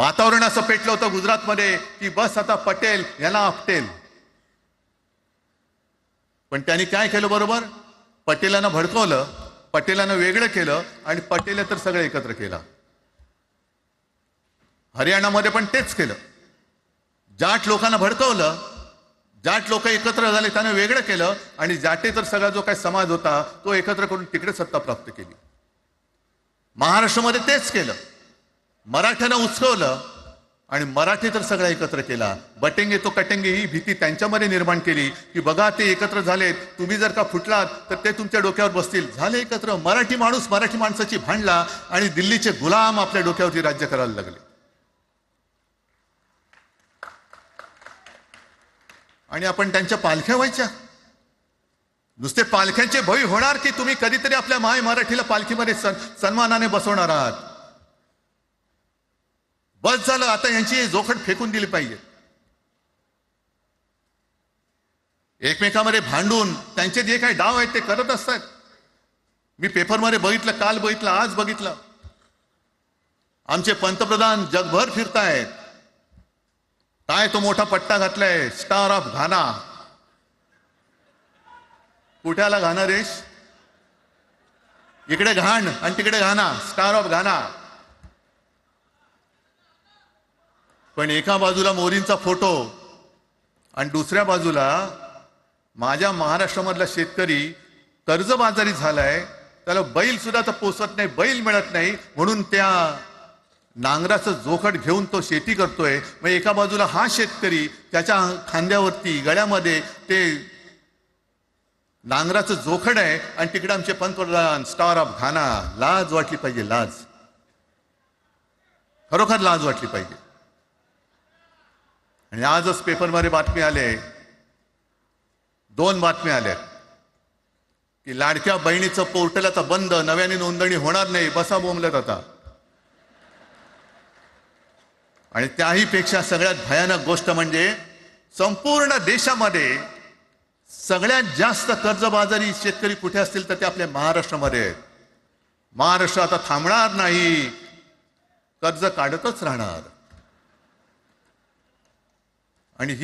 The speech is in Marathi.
वातावरण असं पेटलं होतं गुजरातमध्ये की बस आता पटेल याला आपटेल. पण त्यांनी काय केलं बरोबर? पटेलांना भडकवलं पटेलांना वेगळं केलं आणि पटेल तर सगळं एकत्र केलं. हरियाणामध्ये पण तेच केलं. जाट लोकांना भडकवलं जाट लोक एकत्र झाले त्यानं वेगळं केलं आणि जाटे तर सगळा जो काही समाज होता तो एकत्र करून तिकडे सत्ता प्राप्त केली. महाराष्ट्रामध्ये तेच केलं. मराठ्यांना उचकवलं आणि मराठी तर सगळा एकत्र केला. बटेंगे तो कटेंगे ही भीती त्यांच्यामध्ये निर्माण केली की बघा ते एकत्र झालेत. तुम्ही जर का फुटलात तर ते तुमच्या डोक्यावर बसतील. झाले एकत्र. मराठी माणूस मराठी माणसाची भांडला आणि दिल्लीचे गुलाम आपल्या डोक्यावरती राज्य करायला लागले. आणि आपण त्यांच्या पालख्या व्हायच्या. नुसते पालख्यांचे भय होणार की तुम्ही कधीतरी आपल्या माय मराठीला पालखीमध्ये सन सन्मानाने बसवणार आहात? बस झालं आता यांची जोखड फेकून दिली पाहिजे. एकमेकामध्ये भांडून त्यांचे जे काही डाव आहेत ते करत असतात. मी पेपरमध्ये बघितलं काल बघितलं आज बघितलं. आमचे पंतप्रधान जगभर फिरतायत. काय तो मोठा पट्टा घातलाय स्टार ऑफ घाना कुठ्याला घाना रेश? इकडे घाण आणि तिकडे घाना स्टार ऑफ घाना पण एका बाजूला मोदींचा फोटो आणि दुसऱ्या बाजूला माझ्या महाराष्ट्रामधला शेतकरी कर्जबाजारी झालाय त्याला बैल सुद्धा तर पोसत नाही बैल मिळत नाही म्हणून त्या नांगराचं जोखड घेऊन तो शेती करतोय. मग एका बाजूला हा शेतकरी त्याच्या खांद्यावरती गळ्यामध्ये ते नांगराचं जोखड आहे आणि तिकडे आमचे पंतप्रधान स्टार ऑफ घाना लाज वाटली पाहिजे लाज. खरोखर लाज वाटली पाहिजे. आणि आजच पेपरमध्ये बातमी आले दोन बातम्या आल्या. की लाडक्या बहिणीचं पोर्टल आता बंद नव्याने नोंदणी होणार नाही बसा बोंबलत आता. आणि त्याही पेक्षा सगळ्यात भयानक गोष्ट म्हणजे संपूर्ण देशामध्ये सगळ्यात जास्त कर्जबाजारी शेतकरी कुठे असतील तर ते आपल्या महाराष्ट्रामध्ये आहेत. महाराष्ट्र आता थांबणार नाही. कर्ज काढतच राहणार. आणि ही